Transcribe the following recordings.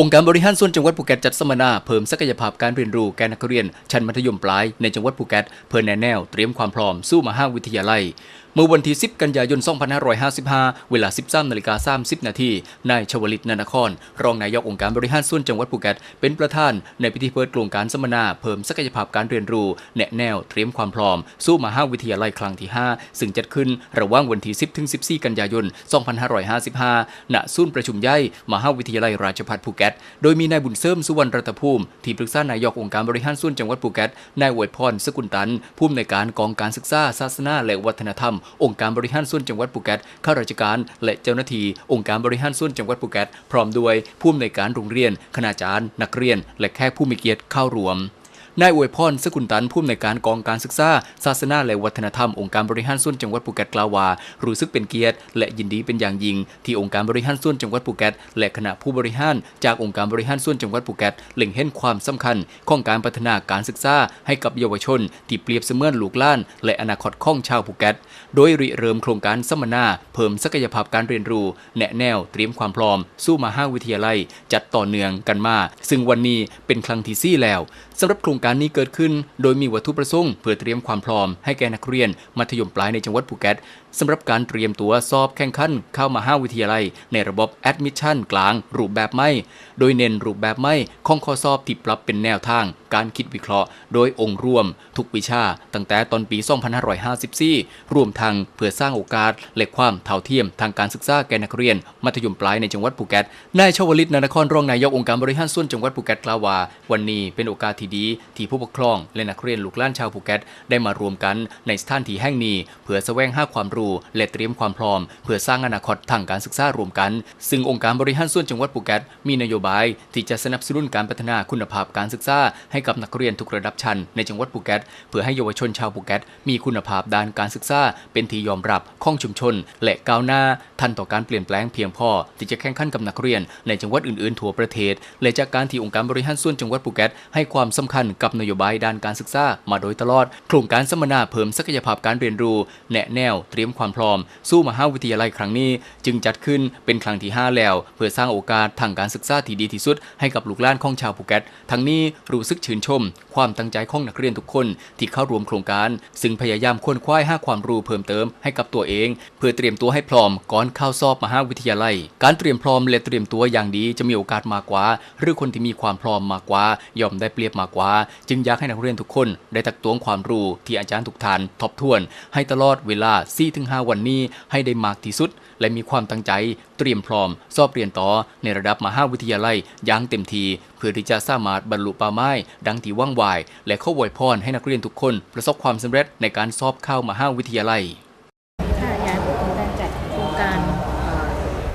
องค์การบริหารส่วนจังหวัดภูเก็ตจัดสัมมนาเพิ่มศักยภาพการเรียนรู้แก่นักเรียน ชั้นมัธยมปลายในจังหวัดภูเก็ตเพื่อแนแนวเตรียมความพร้อมสู้มหาวิทยาลัย เมื่อวันที่ 10 กันยายน 2555 เวลา 13นาฬิกา30 นาที นายชวลิต นานครรองนายกองค์การบริหารส่วนจังหวัดภูเก็ต เป็นประธานในพิธีเปิดโครงการสัมมนา เพิ่มศักยภาพการเรียนรู้ แนะแนวเตรียมความพร้อม สู้มหาวิทยาลัยครั้งที่ 5 ซึ่งจัดขึ้นระหว่างวันที่ 10 ถึง 14 กันยายน 2555 ณ ศูนย์ประชุมใหญ่มหาวิทยาลัยราชภัฏภูเก็ต โดยมีนายบุญเสริมสุวรรณรัตภูมิ ที่ปรึกษานายกองค์การบริหารส่วนจังหวัดภูเก็ต นายอวยพรสกุลตัน ผู้อำนวยการกองการศึกษาศาสนาและวัฒนธรรมองค์การบริหารส่วนจังหวัดภูเก็ตข้าราชการ และเจ้าหน้าที่องค์การบริหารส่วนจังหวัดภูเก็ตพร้อมด้วยผู้อำนวยการโรงเรียนคณาจารย์ นักเรียน และแขกผู้มีเกียรติเข้าร่วม นายอวยพรสกุลตันผู้อำนวยการกองการศึกษา ศาสนาและวัฒนธรรมองค์การบริหารส่วนจังหวัดภูเก็ตกล่าวว่ารู้สึกเป็นเกียรติ และยินดีเป็นอย่างยิ่งที่องค์การบริหารส่วนจังหวัดภูเก็ตและคณะผู้บริหารจากองค์การบริหารส่วนจังหวัดภูเก็ตเล็งเห็นความสำคัญของการพัฒนาการศึกษาให้กับเยาวชน ที่เปรียบเสมือนลูกหล้าน และอนาคตของชาวภูเก็ตโดยริเริ่มโครงการสัมมนาเพิ่มศักยภาพการเรียนรู้ แนะแนวเตรียมความพร้อม สู้มาห้าวิทยาลัย จัดต่อเนื่องกันมา ซึ่งวันนี้เป็นครั้งที่สี่แล้วสำหรับโครงการนี้เกิดขึ้น โดยมีวัตถุประสงค์เพื่อเตรียมความพร้อมให้แก่นักเรียน มัธยมปลายในจังหวัดภูเก็ตสำหรับการเตรียมตัวสอบแข่งขันเข้ามาหาวิทยาลัย ในระบบแอดมิชชั่นกลาง รูปแบบไม่ โดยเน้นรูปแบบไม่ของข้อสอบที่ปรับเป็นแนวทาง การคิดวิเคราะห์ โดยองค์รวม ทุกวิชา ตั้งแต่ตอนปี 2554 รวมทั้งเพื่อสร้างโอกาสและความเท่าเทียมทางการศึกษาแก่นักเรียน มัธยมปลายในจังหวัดภูเก็ตนายชวลิตนานครรองนายกองค์การบริหารส่วนจังหวัดภูเก็ตกล่าวว่า วันนี้เป็นโอกาสที่ดี ที่ผู้ปกครองและนักเรียนลูกหลานชาวภูเก็ตได้มารวมกันในสถานที่แห่งนี้ เพื่อแสวงหาความรู้และเตรียมความพร้อม เพื่อสร้างอนาคตทางการศึกษารวมกัน ซึ่งองค์การบริหารส่วนจังหวัดภูเก็ตมีนโยบาย ที่จะสนับสนุนการพัฒนาคุณภาพการศึกษาให้กับนักเรียนทุกระดับชั้นในจังหวัดภูเก็ตเพื่อให้เยาวชนชาวภูเก็ตมีคุณภาพด้านการศึกษาเป็นที่ยอมรับของชุมชน และก้าวหน้าทันต่อการเปลี่ยนแปลงเพียงพอที่จะแข่งขันกับนักเรียนในจังหวัดอื่นๆทั่วประเทศ และจากการที่องค์การบริหารส่วนจังหวัดภูเก็ตให้ความสำคัญกับนโยบายด้านการศึกษามาโดยตลอด โครงการสัมมนาเพิ่มศักยภาพการเรียนรู้ แนะแนวเตรียมความพร้อม สู้มหาวิทยาลัยครั้งนี้ จึงจัดขึ้นเป็นครั้งที่ 5 แล้ว เพื่อสร้างโอกาสทางการศึกษาที่ดีที่สุดให้กับลูกหลานของชาวภูเก็ตทั้งนี้รู้สึกชื่นชม ความตั้งใจของนักเรียนทุกคนที่เข้าร่วมโครงการ ซึ่งพยายามค้นคว้าหาความรู้เพิ่มเติมให้กับตัวเอง เพื่อเตรียมตัวให้พร้อมก่อนเข้าสอบมหาวิทยาลัย การเตรียมพร้อมและเตรียมตัวอย่างดีจะมีโอกาสมากกว่า หรือคนที่มีความพร้อมมากกว่าย่อมได้เปรียบมากกว่า จึงอยากให้นักเรียนทุกคนได้ตักตวงความรู้ที่อาจารย์ทุกท่านทบทวน ให้ตลอดเวลา4-5วันนี้ให้ได้มากที่สุด และมีความตั้งใจเตรียมพร้อม สอบเรียนต่อในระดับมหาวิทยาลัยอย่างเต็มที เพื่อที่จะสามารถบรรลุเป้าหมายดังที่ว่างไวและเข้าอวยพรให้นักเรียนทุกคน ประสบความสำเร็จในการสอบเข้ามหาวิทยาลัยค่ะอยากให้พูดถึงการจัดโครงการเอ่อ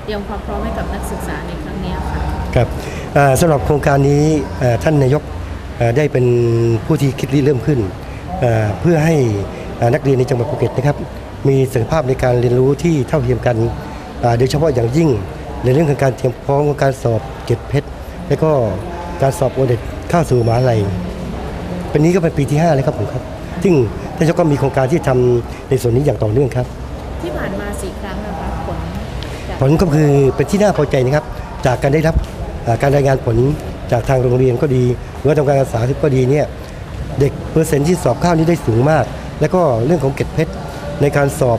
เตรียมความพร้อมให้กับนักศึกษาในครั้งนี้ค่ะครับเอ่อสำหรับโครงการนี้เอ่อท่านนายกเอ่อได้เป็นผู้ที่คิดริเริ่มขึ้นเอ่อเพื่อให้เอ่อนักเรียนในจังหวัดภูเก็ตนะครับ มีศักยภาพในการเรียนรู้ที่เท่าเทียมกันเอ่อโดยเฉพาะอย่างยิ่ง ในเรื่องของการเตรียมพร้อมของการสอบเก็บเพชรและก็การสอบโอเด็ตเข้าสู่มหาลัยปีนี้ก็เป็นปีที่5แล้วครับผมครับ ซึ่งท่านนายกก็มีโครงการที่ทำในส่วนนี้อย่างต่อเนื่องครับ ที่ผ่านมาสี่ครั้งนะคะผลจากผลก็คือเป็นที่น่าพอใจนะครับ จากการได้รับเอ่อการรายงานผลจากทางโรงเรียนก็ดีหรือว่าทางการศึกษาก็ดีเนี่ยเด็กเปอร์เซ็นต์ที่สอบเข้านี่ได้สูงมาก แล้วก็เรื่องของเก็บเพชร ในการสอบ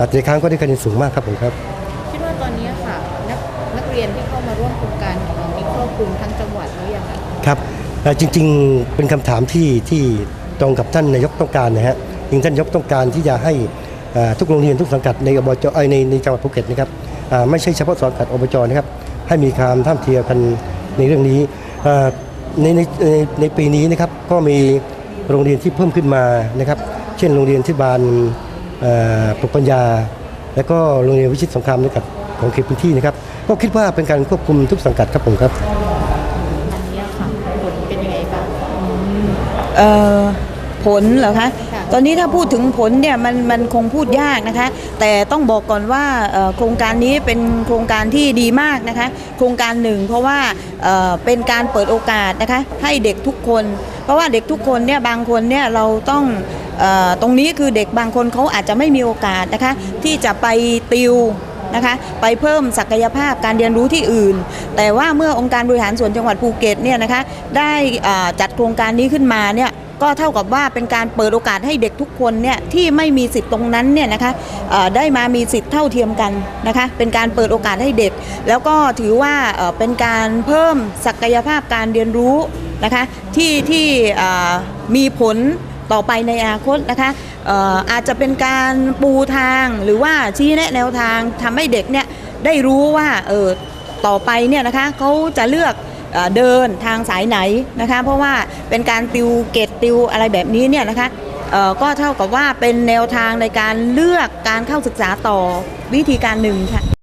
อัตราครั้งก็ได้คะแนนสูงมากครับผมครับ คิดว่าตอนนี้ค่ะนักนักเรียนที่เข้ามาร่วมโครงการของเรามีครอบคลุมทั้งจังหวัดหรือยังคะครับเอ่อจริงๆเป็นคำถามที่ที่ตรงกับท่านนายกต้องการนะฮะจริงท่านนายกต้องการที่จะให้เอ่อทุกโรงเรียนทุกสังกัดในอบจเอ้ยในในจังหวัดภูเก็ตนะครับอ่าไม่ใช่เฉพาะสังกัดอบจนะครับให้มีความท่ามเทียมกันในเรื่องนี้เอ่อในในในในปีนี้นะครับก็มีโรงเรียนที่เพิ่มขึ้นมานะครับ เช่นโรงเรียนที่บานเอ่อ ปลุกปัญญา แล้วก็โรงเรียนวิชิตสงครามนะครับของเขตพื้นที่นะครับ ก็คิดว่าเป็นการควบคุมทุกสังกัดครับผมครับอันนี้ค่ะผลเป็นยังไงบ้างเอ่อผลเหรอคะค่ะตอนนี้ถ้าพูดถึงผลเนี่ยมันมันคงพูดยากนะคะ แต่ต้องบอกก่อนว่าเอ่อโครงการนี้เป็นโครงการที่ดีมากนะคะ โครงการหนึ่งเพราะว่าเอ่อเป็นการเปิดโอกาสนะคะให้เด็กทุกคน เพราะว่าเด็กทุกคนเนี่ยบางคนเนี่ยเราต้องเออ ตรงนี้คือเด็กบางคนเขาอาจจะไม่มีโอกาสนะคะที่จะไปติวนะคะไปเพิ่มศักยภาพการเรียนรู้ที่อื่น แต่ว่าเมื่อองค์การบริหารส่วนจังหวัดภูเก็ตเนี่ยนะคะได้จัดโครงการนี้ขึ้นมาเนี่ยก็เท่ากับว่าเป็นการเปิดโอกาสให้เด็กทุกคนเนี่ยที่ไม่มีสิทธิ์ตรงนั้นเนี่ยนะคะได้มามีสิทธิ์เท่าเทียมกันนะคะเป็นการเปิดโอกาสให้เด็ก แล้วก็ถือว่าเป็นการเพิ่มศักยภาพการเรียนรู้นะคะที่ที่มีผล ต่อไปในอนาคตนะคะเอ่ออาจจะเป็นการปูทางหรือว่าชี้แนะแนวทางทำให้เด็กเนี่ยได้รู้ว่าเออต่อไปเนี่ยนะคะเขาจะเลือกเออเดินทางสายไหนนะคะเพราะว่าเป็นการติวเกตติวอะไรแบบนี้เนี่ยนะคะเอ่อก็เท่ากับว่าเป็นแนวทางในการเลือกการเข้าศึกษาต่อวิธีการหนึ่งค่ะ